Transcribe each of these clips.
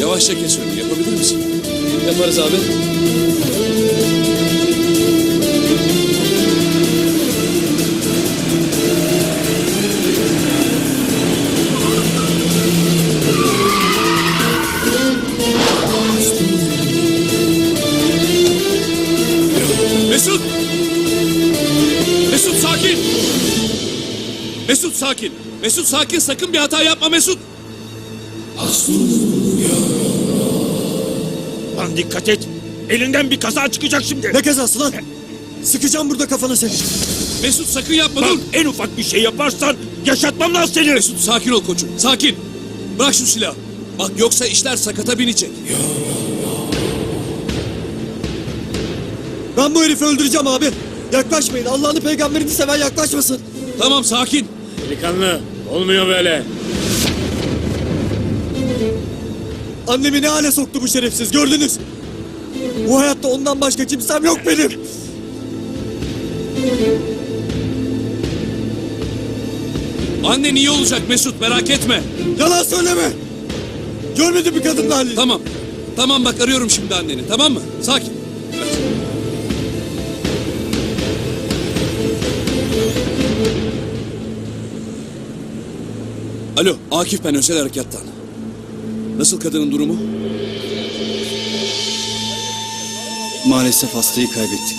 Yavaşça kes. Yapabilir misin? Yaparız abi. Mesut! Mesut sakin! Mesut sakin! Mesut sakin sakın bir hata yapma Mesut! Lan dikkat et. Elinden bir kaza çıkacak şimdi. Ne kazası lan? Sıkacağım burada kafana seni. Mesut sakın yapma Bak dur! en ufak bir şey yaparsan yaşatmam lan seni. Mesut sakin ol koçum sakin! Bırak şu silahı. Bak yoksa işler sakata binecek. Ben bu herifi öldüreceğim abi. Yaklaşmayın. Allah'ını peygamberini seven yaklaşmasın. Tamam sakin. Delikanlı olmuyor böyle. Annemi ne hale soktu bu şerefsiz gördünüz. Bu hayatta ondan başka kimsem yok benim. Annen iyi olacak Mesut merak etme. Yalan söyleme. Görmedin mi kadının halini? Tamam. Tamam bak arıyorum şimdi anneni tamam mı? Sakin. Alo Akif ben Özel Harekat'tan. Nasıl kadının durumu? Maalesef hastayı kaybettik.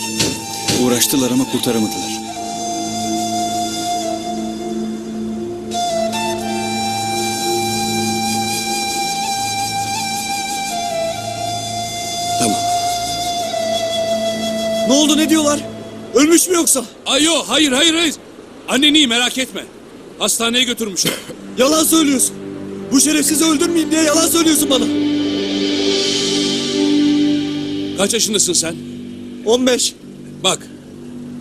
Uğraştılar ama kurtaramadılar. Tamam. Ne oldu ne diyorlar? Ölmüş mü yoksa? Ay yo hayır hayır hayır. Annen iyi merak etme. Hastaneye götürmüşler. Yalan söylüyorsun. Bu şerefsizi öldürmeyeyim diye yalan söylüyorsun bana. Kaç yaşındasın sen? 15. Bak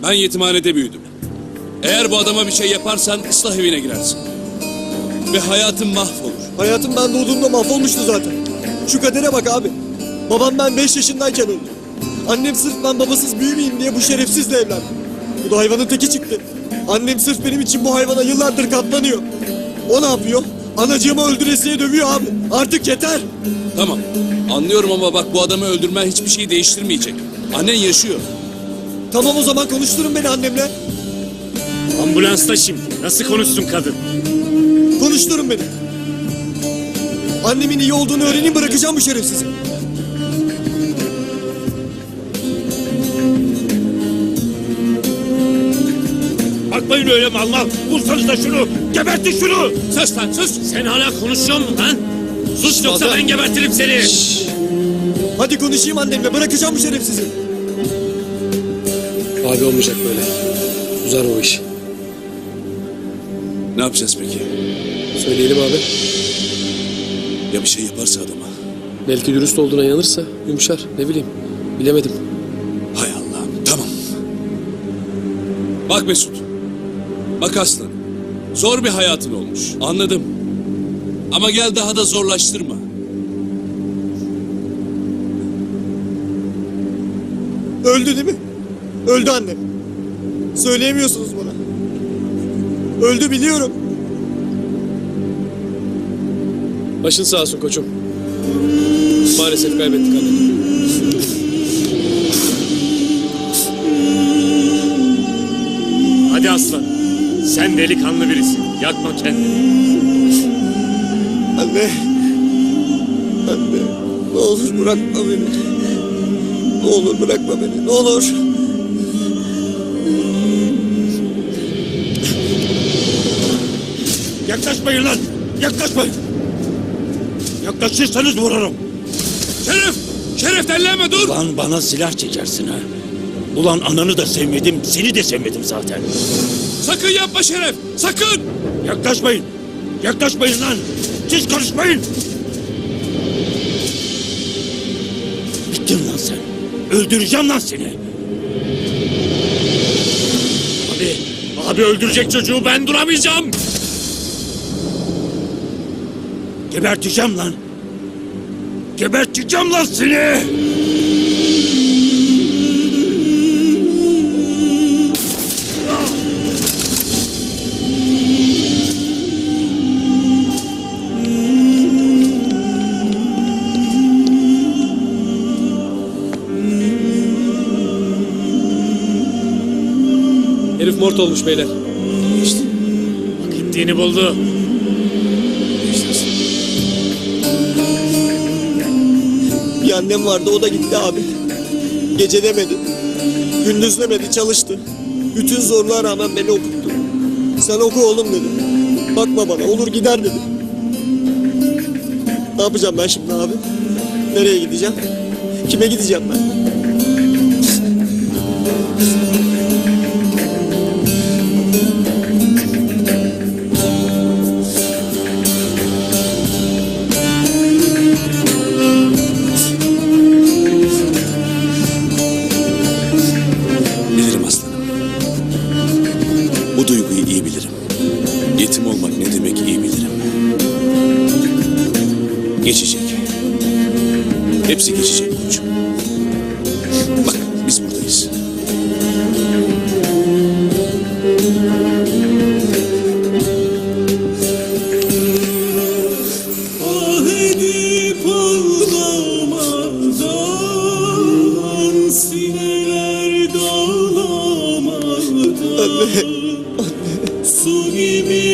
ben yetimhanede büyüdüm. Eğer bu adama bir şey yaparsan ıslah evine girersin. Ve hayatın mahvolur. Hayatım ben doğduğumda mahvolmuştu zaten. Şu kadere bak abi. Babam ben 5 yaşındayken öldü. Annem sırf ben babasız büyümeyeyim diye bu şerefsizle evlendi. Bu da hayvanın teki çıktı. Annem sırf benim için bu hayvana yıllardır katlanıyor. O ne yapıyor? Anacığımı öldüresiye dövüyor abi. Artık yeter. Tamam. Anlıyorum ama bak bu adamı öldürmen hiçbir şeyi değiştirmeyecek. Annen yaşıyor. Tamam o zaman konuşturun beni annemle. Ambulansta şimdi. Nasıl konuşsun kadın? Konuşturun beni. Annemin iyi olduğunu öğreneyim bırakacağım bu şerefsizi. Bakmayın öyle mal. Bulsanız da şunu. Gebertin şunu. Sus lan sus. Sen hala konuşuyor musun lan? Sus yoksa Adam. ben gebertirim seni. Hadi konuşayım annemle bırakacağım bu şerefsizi. Abi olmayacak böyle. Uzar o iş. Ne yapacağız peki? Söyleyelim abi. Ya bir şey yaparsa adama? Belki dürüst olduğuna inanırsa yumuşar. Ne bileyim. Bilemedim. Hay Allah'ım tamam. Bak Mesut. Bak aslan. Zor bir hayatın olmuş. Anladım. Ama gel daha da zorlaştırma. Öldü değil mi? Öldü annem. Söyleyemiyorsunuz bana. Öldü biliyorum. Başın sağ olsun koçum. Maalesef kaybettik anneni. Sen delikanlı birisin. Yakma kendini. Anne. Anne. Ne olur bırakma beni. Ne olur bırakma beni. Ne olur. Yaklaşmayın lan. Yaklaşmayın. Yaklaşırsanız vurarım. Şeref! Şeref dellenme dur! Lan bana silah çekersin ha. Ulan ananı da sevmedim, seni de sevmedim zaten. Sakın yapma Şeref! Sakın! Yaklaşmayın. Yaklaşmayın lan. Siz karışmayın. Bittin lan sen. Öldüreceğim lan seni. Abi, abi öldürecek çocuğu ben duramayacağım. Geberteceğim lan. Geberteceğim lan seni. Mort olmuş beyler. Gittiğini buldu. Bir annem vardı o da gitti abi. Gece demedi. Gündüz demedi çalıştı. Bütün zorluğa rağmen beni okuttu. Sen oku oğlum dedi. Bakma bana olur gider dedi. Ne yapacağım ben şimdi abi? Nereye gideceğim? Kime gideceğim ben? Sineler dağlamakta Anne, anne. Su gibi